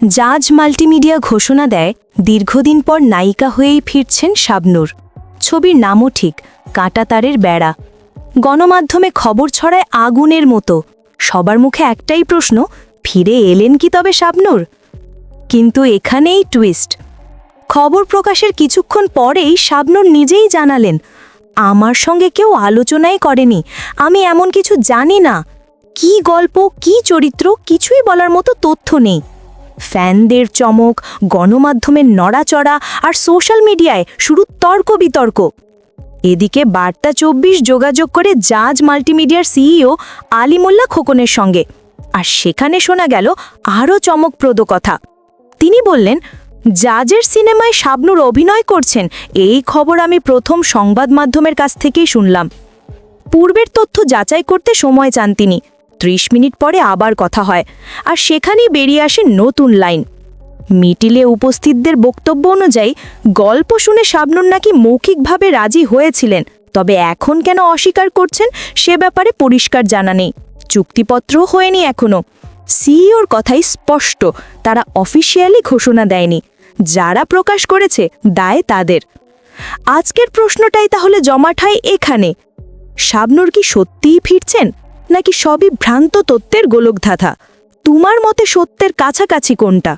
জাজ মাল্টিমিডিয়া ঘোষণা দেয়, দীর্ঘদিন পর নায়িকা হয়েই ফিরছেন শাবনূর। ছবির নামও ঠিক কাঁটাতারের বেড়া। গণমাধ্যমে খবর ছড়ায় আগুনের মতো। সবার মুখে একটাই প্রশ্ন, ফিরে এলেন কি তবে শাবনূর? কিন্তু এখানেই টুইস্ট। খবর প্রকাশের কিছুক্ষণ পরেই শাবনূর নিজেই জানালেন, আমার সঙ্গে কেউ আলোচনাই করেনি, আমি এমন কিছু জানি না। কি গল্প, কি চরিত্র, কিছুই বলার মতো তথ্য নেই। ফ্যানদের চমক, গণমাধ্যমের নড়াচড়া আর সোশ্যাল মিডিয়ায় শুরু তর্ক বিতর্ক এদিকে বার্তা চব্বিশ যোগাযোগ করে জাজ মাল্টিমিডিয়ার সিইও আলিমুল্লাহ খোকনের সঙ্গে। আর সেখানে শোনা গেল আরও চমকপ্রদ কথা। তিনি বললেন, জাজের সিনেমায় শাবনুর অভিনয় করছেন, এই খবর আমি প্রথম সংবাদ মাধ্যমের কাছ থেকেই শুনলাম। পূর্বের তথ্য যাচাই করতে সময় চান তিনি। ত্রিশ মিনিট পরে আবার কথা হয় আর সেখানেই বেরিয়ে আসে নতুন লাইন। মিটিলে উপস্থিতদের বক্তব্য অনুযায়ী গল্প শুনে শাবনুর নাকি মৌখিকভাবে রাজি হয়েছিলেন, তবে এখন কেন অস্বীকার করছেন সে ব্যাপারে পরিষ্কার জানা নেই। চুক্তিপত্রও হয়নি এখনও সিইওর কথাই স্পষ্ট, তারা অফিসিয়ালি ঘোষণা দেয়নি। যারা প্রকাশ করেছে দায় তাদের। আজকের প্রশ্নটাই তাহলে জমাঠায় এখানে। শাবনুর কি সত্যিই ফিরছেন? নাকি সবই ভ্রান্ত তত্ত্বের গোলকধাঁধা? তোমার মতে সত্যের কাছাকাছি কোনটা?